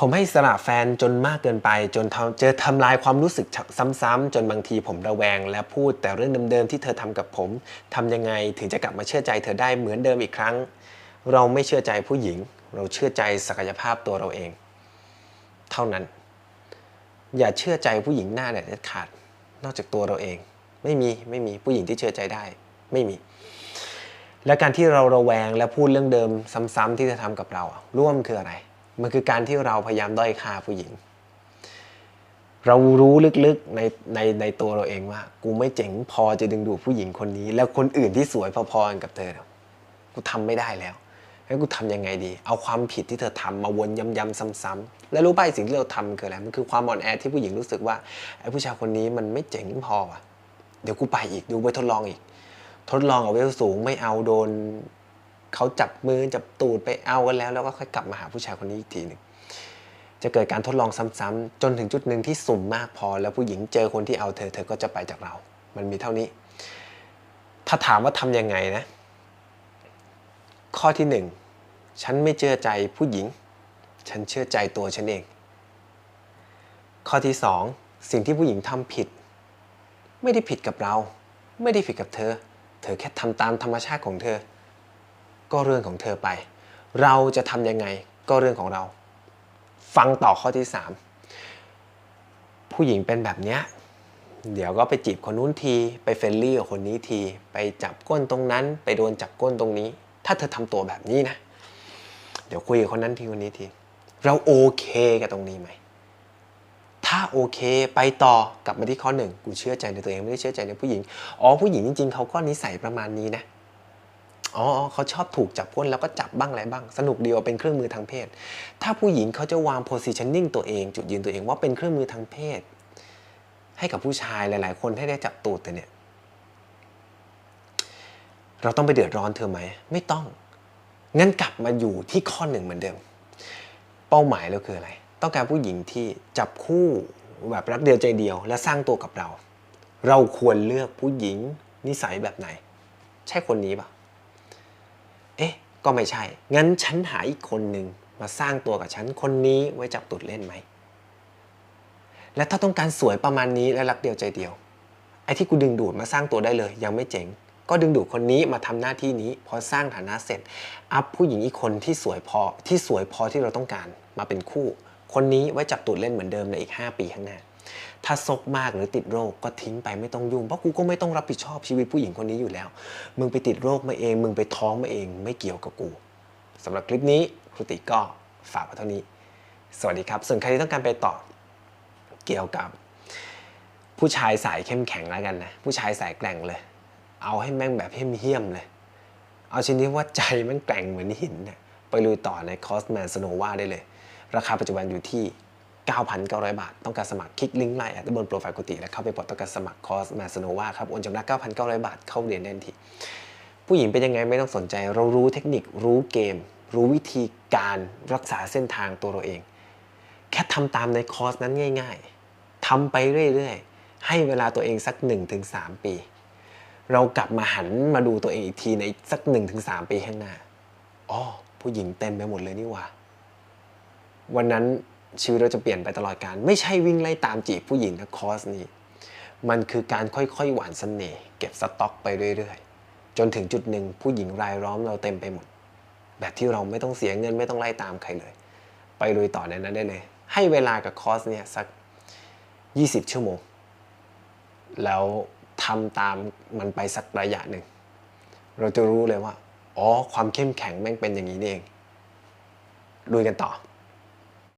ผมให้สระแฟนจนมากเกินไป จนเจอทำลายความรู้สึกซ้ำๆจนบางทีผมระแวง และพูดแต่เรื่องเดิมๆที่เธอทำกับผมทำยังไงถึงจะกลับมาเชื่อใจเธอได้เหมือนเดิมอีกครั้ง เราไม่เชื่อใจผู้หญิง เราเชื่อใจศักยภาพตัวเราเอง เท่านั้น อย่าเชื่อใจผู้หญิงหน้าเด็ดขาด นอกจากตัวเราเอง ไม่มีไม่มีผู้หญิงที่เชื่อใจได้ ไม่มีและการที่เราระแวงและพูดเรื่องเดิมซ้ำๆที่จะทำกับเราร่วมคืออะไร มันคือการที่เราพยายามด้อยค่าผู้หญิง เรารู้ลึกๆในในในตัวเราเองว่า กูไม่เจ๋งพอจะดึงดูดผู้หญิงคนนี้ แล้วคนอื่นที่สวยพอๆกับเธอ กูทำไม่ได้แล้วแล้วกูทำยังไงดี เอาความผิดที่เธอทำมาวนย้ำๆซ้ำๆแล้วรู้ป่ะไอ้สิ่งที่เราทำมันคืออะไรมันคือความอ่อนแอที่ผู้หญิงรู้สึกว่าไอ้ผู้ชายคนนี้มันไม่เจ๋งพอว่ะเดี๋ยวกูไปอีกดูไปทดลองอีก ทดลองเอาเวลสูงไม่เอาโดน เขาจับมือจับตูดไปเอากันแล้ว แล้วก็ค่อยกลับมาหาผู้ชายคนนี้อีกทีหนึ่งจะเกิดการทดลองซ้ำๆจนถึงจุดหนึ่งที่สุ่มมากพอ แล้วผู้หญิงเจอคนที่เอาเธอเธอก็จะไปจากเรา มันมีเท่านี้ ถ้าถามว่าทำยังไงนะ ข้อที่หนึ่งฉันไม่เชื่อใจผู้หญิง ฉันเชื่อใจตัวฉันเอง ข้อที่สองสิ่งที่ผู้หญิงทำผิด ไม่ได้ผิดกับเรา ไม่ได้ผิดกับเธอ เธอแค่ทำตามธรรมชาติของเธอ ก็เรื่องของเธอไป เราจะทำยังไงก็เรื่องของเรา ฟังต่อข้อที่สามผู้หญิงเป็นแบบเนี้ยเดี๋ยวก็ไปจีบคนนู้นที ไปเฟรนลี่กับคนนี้ที ไปจับก้นตรงนั้น ไปโดนจับก้นตรงนี้ ถ้าเธอทำตัวแบบนี้นะ เดี๋ยวคุยกับคนนั้นทีคนนี้ที เราโอเคกับตรงนี้ไหมถ้าโอเคไปต่อกลับมาที่ข้อหนึ่งกูเชื่อใจในตัวเองไม่ได้เชื่อใจในผู้หญิง อ๋อผู้หญิงจริงๆเขาก็นิสัยประมาณนี้นะ อ๋อเขาชอบถูกจับก้นแล้วก็จับบ้างอะไรบ้าง สนุกดีว่าเป็นเครื่องมือทางเพศ ถ้าผู้หญิงเขาจะวาง positioning ตัวเองจุดยืนตัวเองว่าเป็นเครื่องมือทางเพศ ให้กับผู้ชายหลาย ๆ คนให้ได้จับตูดแต่เนี่ย เราต้องไปเดือดร้อนเธอไหม ไม่ต้อง งั้นกลับมาอยู่ที่ข้อหนึ่งเหมือนเดิม เป้าหมายเราคืออะไร ต้องการผู้หญิงที่จับคู่แบบรักเดียวใจเดียว และสร้างตัวกับเรา เราควรเลือกผู้หญิงนิสัยแบบไหน ใช่คนนี้ปะ เอ๊ะ ก็ไม่ใช่ งั้นฉันหาอีกคนหนึ่งมาสร้างตัวกับฉันคนนี้ไว้จับตุดเล่นไหม และถ้าต้องการสวยประมาณนี้และรักเดียวใจเดียว ไอ้ที่กูดึงดูดมาสร้างตัวได้เลย ยังไม่เจ๋ง ก็ดึงดูดคนนี้มาทำหน้าที่นี้ พอสร้างฐานะเสร็จ อัพผู้หญิงอีกคนที่สวยพอที่สวยพอที่เราต้องการมาเป็นคู่ คนนี้ไว้จับตูดเล่นเหมือนเดิมในอีก 5 ปีข้างหน้า ถ้าซกมากหรือติดโรคก็ทิ้งไปไม่ต้องยุ่งเพราะกูก็ไม่ต้องรับผิดชอบชีวิตผู้หญิงคนนี้อยู่แล้ว มึงไปติดโรคมาเอง มึงไปท้องมาเอง ไม่เกี่ยวกับกูสำหรับคลิปนี้ครูติก็ฝากไว้เท่านี้ สวัสดีครับ ส่วนใครที่ต้องการไปต่อเกี่ยวกับ ผู้ชายสายเข้มแข็งแล้วกันนะ ผู้ชายสายแกร่งเลย เอาให้แม่งแบบเฮี้ยมเลย เอาชนิดว่าใจแมันแกร่งเหมือนหินเนี่ยไปลุยต่อในคอสแมนสโนวาได้เลย ราคาปัจจุบันอยู่ที่ 9,900 บาท ต้องการสมัครคลิกลิงก์ไลน์แอดบนโปรไฟล์กุฏิและเข้าไปปลดต้องการสมัครคอร์สมนสโนวาครับโอนจำนวน9,900 บาทเข้าเรียนได้ทันทีผู้หญิงเป็นยังไงไม่ต้องสนใจ เรารู้เทคนิครู้เกม รู้วิธีการรักษาเส้นทางตัวเราเอง แค่ทำตามในคอร์สนั้นง่าย ๆทำไปเรื่อยๆ ให้เวลาตัวเองสัก 1-3 ปี เรากลับมาหันมาดูตัวเองอีกทีในสัก 1-3 ปีข้างหน้าอ๋อผู้หญิงเต็มไปหมดเลยนี่ว่า วันนั้น ชีวิตเราจะเปลี่ยนไปตลอดการ ไม่ใช่วิ่งไล่ตามจีบผู้หญิงนะคอร์สนี้ มันคือการค่อยๆ หวานเสน่ห์เก็บสต็อกไปเรื่อยๆ จนถึงจุดหนึ่งผู้หญิงรายล้อมเราเต็มไปหมด แบบที่เราไม่ต้องเสียเงินไม่ต้องไล่ตามใครเลย ไปลุยต่อในนั้นได้เลย ให้เวลากับคอร์สเนี่ยสัก 20 ชั่วโมง แล้วทำตามมันไปสักระยะหนึ่ง เราจะรู้เลยว่า อ๋อ ความเข้มแข็งแม่งเป็นอย่างนี้เองลุยกันต่อ